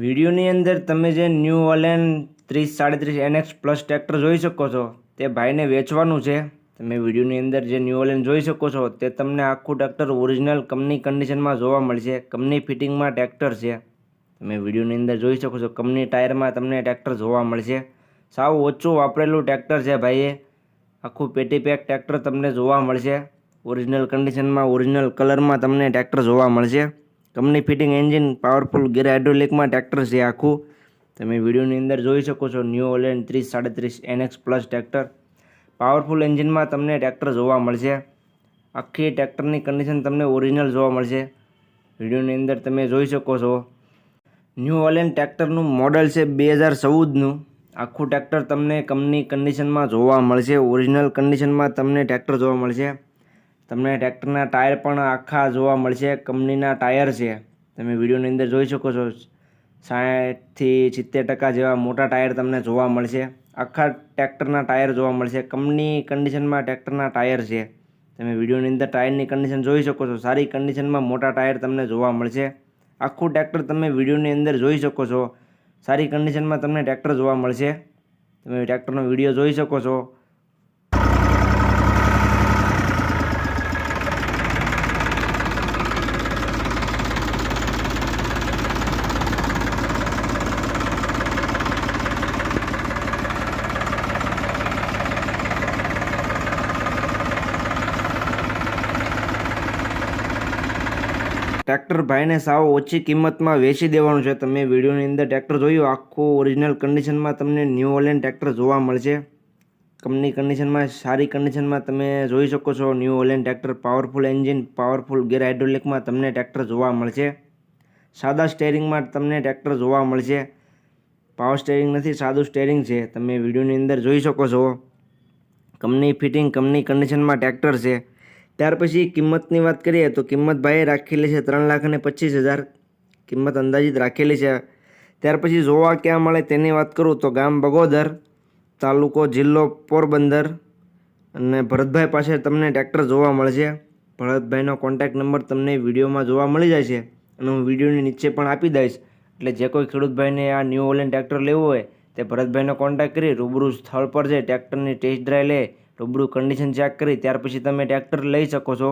વિડીયોની અંદર તમે જે ન્યૂ ઓલેન ત્રીસ, સાડત્રીસ એનએક્સ પ્લસ ટ્રેક્ટર જોઈ શકો છો, તે ભાઈને વેચવાનું છે. તમે વિડીયોની અંદર જે ન્યૂ ઓલેન જોઈ શકો છો, તે તમને આખું ટ્રેક્ટર ઓરિજિનલ કંપની કન્ડિશનમાં જોવા મળશે. કંપની ફિટિંગમાં ટ્રેક્ટર છે. તમે વિડીયોની અંદર જોઈ શકો છો કંપની ટાયરમાં તમને ટ્રેક્ટર જોવા મળશે. સાવ ઓછું વાપરેલું ટ્રેક્ટર છે ભાઈએ. આખું પેટી પેક ટ્રેક્ટર તમને જોવા મળશે. ઓરિજિનલ કન્ડિશનમાં ઓરિજિનલ કલરમાં તમને ટ્રેક્ટર જોવા મળશે. Company fitting engine, powerful gear હાઇડ્રોલિકમાં tractor છે આખું. તમે વિડીયોની અંદર જોઈ શકો છો ન્યૂ ઓલેન્ડ ત્રીસ સાડત્રીસ એનએક્સ પ્લસ ટ્રેક્ટર. પાવરફુલ એન્જિનમાં તમને ટ્રેક્ટર જોવા મળશે. આખી ટ્રેક્ટરની કન્ડિશન તમને ઓરિજિનલ જોવા મળશે. વિડીયોની અંદર તમે જોઈ શકો છો. ન્યૂ ઓલેન્ડ ટ્રેક્ટરનું મોડલ છે બે હજાર ચૌદનું. આખું ટ્રેક્ટર તમને કંપની કન્ડિશનમાં જોવા મળશે. ઓરિજિનલ કન્ડિશનમાં તમને ટ્રેક્ટર જોવા મળશે. તમને ટ્રેક્ટરના ટાયર પણ આખા જોવા મળશે, કંપનીના ટાયર છે. તમે વિડીયોની અંદર જોઈ શકો છો, સાઠથી સિત્તેર ટકા જેવા મોટા ટાયર તમને જોવા મળશે. આખા ટ્રેક્ટરના ટાયર જોવા મળશે. કંપની કન્ડિશનમાં ટ્રેક્ટરના ટાયર છે. તમે વિડીયોની અંદર ટાયરની કન્ડિશન જોઈ શકો છો. સારી કન્ડિશનમાં મોટા ટાયર તમને જોવા મળશે. આખું ટ્રેક્ટર તમે વિડીયોની અંદર જોઈ શકો છો. સારી કન્ડિશનમાં તમને ટ્રેક્ટર જોવા મળશે. તમે ટ્રેક્ટરનો વીડિયો જોઈ શકો છો. ટ્રેક્ટર ભાઈને સાવ ઓછી કિંમતમાં વેચી દેવાનું છે. તમે વિડીયોની અંદર ટ્રેક્ટર જોયું, આખું ઓરિજિનલ કન્ડિશનમાં તમને ન્યૂ ઓલેન્ડ ટ્રેક્ટર જોવા મળશે. કંપની કન્ડિશનમાં સારી કન્ડિશનમાં તમે જોઈ શકો છો new Holland tractor powerful engine powerful gear હાઇડ્રોલિકમાં તમને ટ્રેક્ટર જોવા મળશે. સાદા સ્ટેરિંગમાં તમને ટ્રેક્ટર જોવા મળશે. પાવર સ્ટેરિંગ નથી, સાદું સ્ટેરિંગ છે. તમે વિડીયોની અંદર જોઈ શકો છો. કંપની ફિટિંગ કંપની કન્ડિશનમાં ટ્રેક્ટર છે. ત્યાર પછી કિંમતની વાત કરીએ તો કિંમત ભાઈએ રાખેલી છે ત્રણ લાખ અને પચીસ હજાર. કિંમત અંદાજિત રાખેલી છે. ત્યાર પછી જોવા ક્યાં મળે તેની વાત કરું તો ગામ બગોદર, તાલુકો જિલ્લો પોરબંદર અને ભરતભાઈ પાસે તમને ટ્રેક્ટર જોવા મળશે. ભરતભાઈનો કોન્ટેક્ટ નંબર તમને વિડીયોમાં જોવા મળી જાય છે અને હું વિડીયોની નીચે પણ આપી દઈશ. એટલે જે કોઈ ખેડૂતભાઈને આ ન્યૂ ઓલેન ટ્રેક્ટર લેવું હોય તે ભરતભાઈનો કોન્ટેક્ટ કરી રૂબરૂ સ્થળ પર જઈ ટ્રેક્ટરની ટેસ્ટ ડ્રાઈવ લે રૂબરૂ કન્ડિશન ચેક કરી ત્યાર પછી તમે ટ્રેક્ટર લઈ શકો છો.